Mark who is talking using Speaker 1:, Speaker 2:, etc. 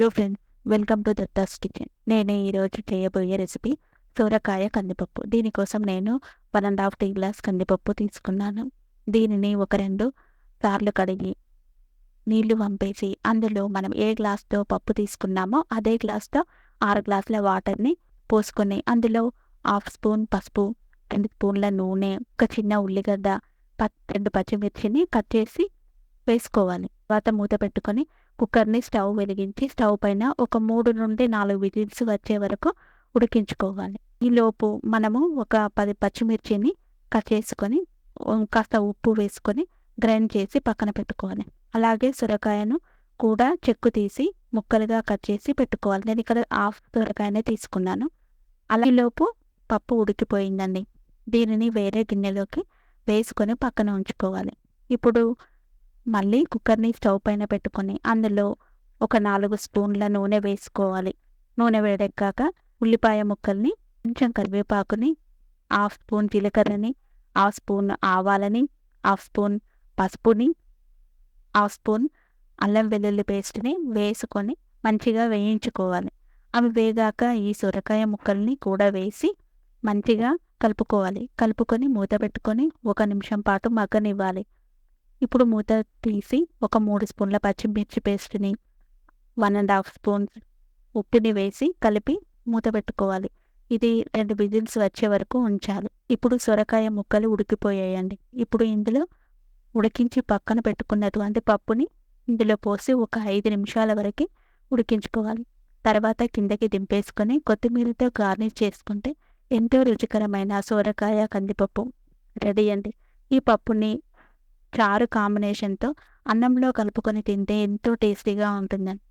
Speaker 1: Hello friends welcome to Datta's kitchen నేను ఈరోజు చేయబోయే రెసిపీ సోరకాయ కందిపప్పు. దీనికోసం నేను one and half tea glass కందిపప్పు తీసుకున్నాను. దీనిని ఒక రెండు సార్లు కడిగి నీళ్ళు పంపేసి అందులో మనం ఏ గ్లాస్తో పప్పు తీసుకున్నామో అదే గ్లాస్తో ఆరు గ్లాసుల వాటర్ని పోసుకొని అందులో హాఫ్ స్పూన్ పసుపు రెండు స్పూన్ల నూనె ఒక చిన్న ఉల్లిగడ్డ ప- రెండు పచ్చిమిర్చిని కట్ చేసి వేసుకోవాలి. తర్వాత మూత పెట్టుకొని కుక్కర్ని స్టవ్ వెలిగించి స్టవ్ పైన ఒక మూడు నుండి నాలుగు విజిల్స్ వచ్చే వరకు ఉడికించుకోవాలి. ఈలోపు మనము ఒక పది పచ్చిమిర్చిని కట్ చేసుకొని కాస్త ఉప్పు వేసుకొని గ్రైండ్ చేసి పక్కన పెట్టుకోవాలి. అలాగే సొరకాయను కూడా చెక్కు తీసి ముక్కలుగా కట్ చేసి పెట్టుకోవాలి. నేను ఇక్కడ హాఫ్ సొరకాయనే తీసుకున్నాను. అలాలోపు పప్పు ఉడికిపోయిందండి. దీనిని వేరే గిన్నెలోకి వేసుకొని పక్కన ఉంచుకోవాలి. ఇప్పుడు మళ్ళీ కుక్కర్ని స్టవ్ పైన పెట్టుకొని అందులో ఒక నాలుగు స్పూన్ల నూనె వేసుకోవాలి. నూనె వేడెక్కాక ఉల్లిపాయ ముక్కల్ని కొంచెం కరివేపాకుని హాఫ్ స్పూన్ జీలకర్రని హాఫ్ స్పూన్ ఆవాలని హాఫ్ స్పూన్ పసుపుని హాఫ్ స్పూన్ అల్లం వెల్లుల్లి పేస్ట్ని వేసుకొని మంచిగా వేయించుకోవాలి. అవి వేగాక ఈ సొరకాయ ముక్కల్ని కూడా వేసి మంచిగా కలుపుకోవాలి. కలుపుకొని మూత పెట్టుకొని ఒక నిమిషం పాటు మగ్గనివ్వాలి. ఇప్పుడు మూత తీసి ఒక మూడు స్పూన్ల పచ్చిమిర్చి పేస్ట్ని వన్ అండ్ హాఫ్ స్పూన్ ఉప్పుని వేసి కలిపి మూత పెట్టుకోవాలి. ఇది రెండు విజిల్స్ వచ్చే వరకు ఉంచాలి. ఇప్పుడు సొరకాయ ముక్కలు ఉడికిపోయాయండి. ఇప్పుడు ఇందులో ఉడికించి పక్కన పెట్టుకున్నటువంటి పప్పుని ఇందులో పోసి ఒక ఐదు నిమిషాల వరకు ఉడికించుకోవాలి. తర్వాత కిందకి దింపేసుకొని కొత్తిమీరతో గార్నిష్ చేసుకుంటే ఎంతో రుచికరమైన సొరకాయ కందిపప్పు రెడీ అండి. ఈ పప్పుని చారు కాంబినేషన్తో అన్నంలో కలుపుకొని తింటే ఎంతో టేస్టీగా ఉంటుందండి.